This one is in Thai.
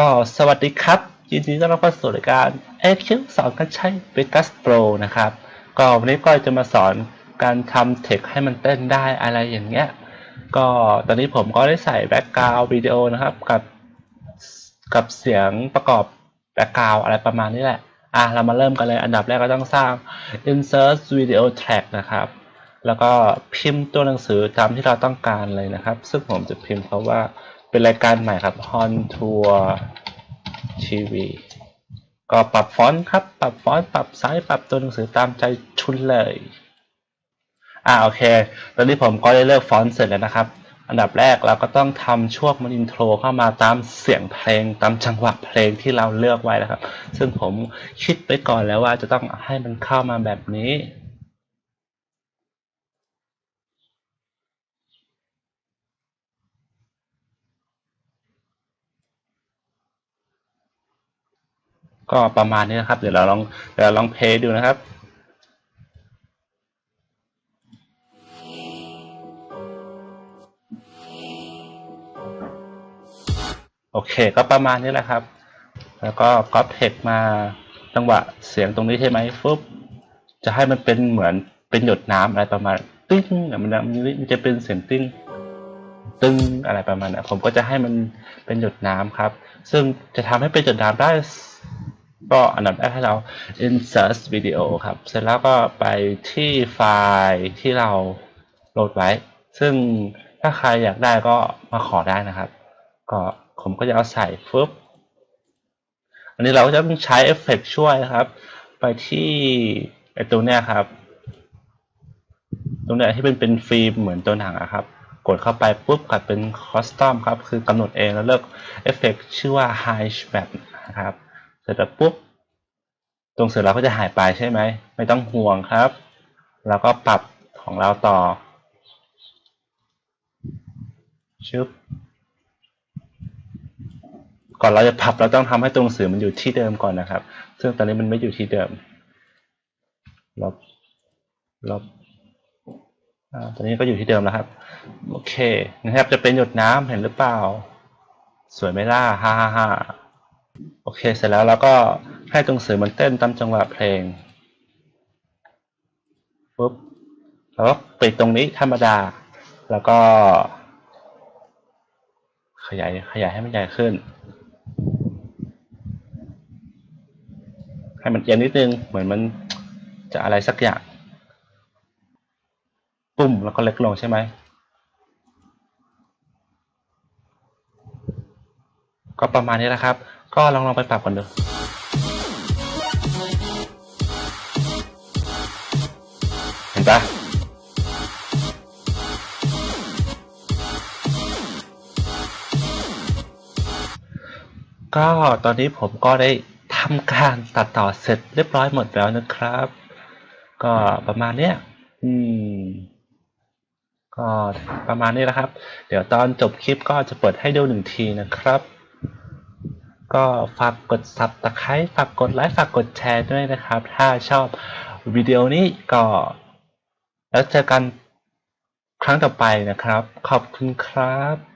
ก็สวัสดีครับ ยินดีต้อนรับเข้าสู่รายการ AQ สอนการใช้ Vegas Pro นะครับ ก็วันนี้ก็จะมาสอนการทำเทคให้มันเต้นได้อะไรอย่างเงี้ย ก็ตอนนี้ผมก็ได้ใส่แบ็กกราววิดีโอนะครับ กับกับเสียงประกอบแบ็กกราวอะไรประมาณนี้แหละ อะ เรามาเริ่มกันเลย อันดับแรกก็ต้องสร้าง insert video track นะครับ แล้วก็พิมพ์ตัวหนังสือตามที่เราต้องการเลยนะครับ ซึ่งผมจะพิมพ์เพราะว่า เป็นรายการใหม่ครับ Hon Tour TV ก็ปรับฟอนต์ครับ ปรับฟอนต์ ปรับไซส์ ปรับตัวหนังสือตามใจชุนเลย อ่า โอเค ตอนนี้ผมก็ได้เลือกฟอนต์เสร็จแล้วนะครับ อันดับแรกเราก็ต้องทำช่วงมันอินโทรเข้ามาตามเสียงเพลง ตามจังหวะเพลงที่เราเลือกไว้นะครับ ซึ่งผมคิดไปก่อนแล้วว่าจะต้องให้มันเข้ามาแบบนี้ ก็ประมาณนี้นะครับ เดี๋ยวเราลองเดี๋ยวเราลองเพลย์ดูนะครับโอเค ก็ประมาณนี้แหละครับ แล้วก็ก๊อปเทคมาจังหวะเสียงตรงนี้ใช่ไหมฟุบจะให้มันเป็นเหมือนเป็นหยดน้ำอะไรประมาณติ้งเนี่ยมันมันมันจะเป็นเสียงติ้งตึ้งอะไรประมาณนั้นผมก็จะให้มันเป็นหยดน้ำครับ ซึ่งจะทำให้เป็นหยดน้ำได้ ก็อันดับแรกให้เรา insert video ครับ เสร็จแล้วก็ไปที่ไฟล์ที่เราโหลดไว้ ซึ่งถ้าใครอยากได้ก็มาขอได้นะครับ ก็ผมก็จะเอาใส่ฟึบอันนี้เราก็จะต้องใช้เอฟเฟกต์ช่วยนะครับ ไปที่ไอตัวเนี้ยครับ ตรงเนี้ยที่เป็นเป็นฟิล์มเหมือนตัวหนังอะครับกดเข้าไปปุ๊บกลับเป็นคอสตอมครับ คือกำหนดเองแล้วเลือกเอฟเฟกต์ชื่อว่า High Map นะครับ เสร็จแล้วปุ๊บ ตรงเสร็จแล้วก็จะหายไปใช่ไหม ไม่ต้องห่วงครับแล้วก็ปรับของเราต่อ ชึบ ก่อนเราจะปรับเราต้องทำให้ตัวหนังสือมันอยู่ที่เดิมก่อนนะครับ ซึ่งตอนนี้มันไม่อยู่ที่เดิม ลบ ลบอ่าตอนนี้ก็อยู่ที่เดิมแล้วครับ โอเค นะครับ จะเป็นหยดน้ำเห็นหรือเปล่า สวยไหมล่ะ ฮ่าฮ่าฮ่า โอเค เสร็จแล้วเราก็ให้ตัวหนังสือมันเต้นตามจังหวะเพลงปุ๊บแล้วก็ปิดตรงนี้ธรรมดา แล้วก็ ขยายขยายให้มันใหญ่ขึ้น ให้มันเอียงนิดนึง เหมือนมันจะอะไรสักอย่าง ปุ้มแล้วก็เล็กลงใช่ไหมก็ประมาณนี้แหละครับ ก็ลองลองไปปรับกันดูเห็นปะก็ตอนนี้ผมก็ได้ทำการตัดต่อเสร็จเรียบร้อยหมดแล้วนะครับ ก็ประมาณเนี้ยอืม ก็ประมาณนี้แหละครับ เดี๋ยวตอนจบคลิปก็จะเปิดให้ดูหนึ่งทีนะครับ ก็ฝากกด subscribe ฝากกดไลค์ฝากกดแชร์ด้วยนะครับ ถ้าชอบวิดีโอนี้ก็ แล้วเจอกันครั้งต่อไปนะครับ ขอบคุณครับ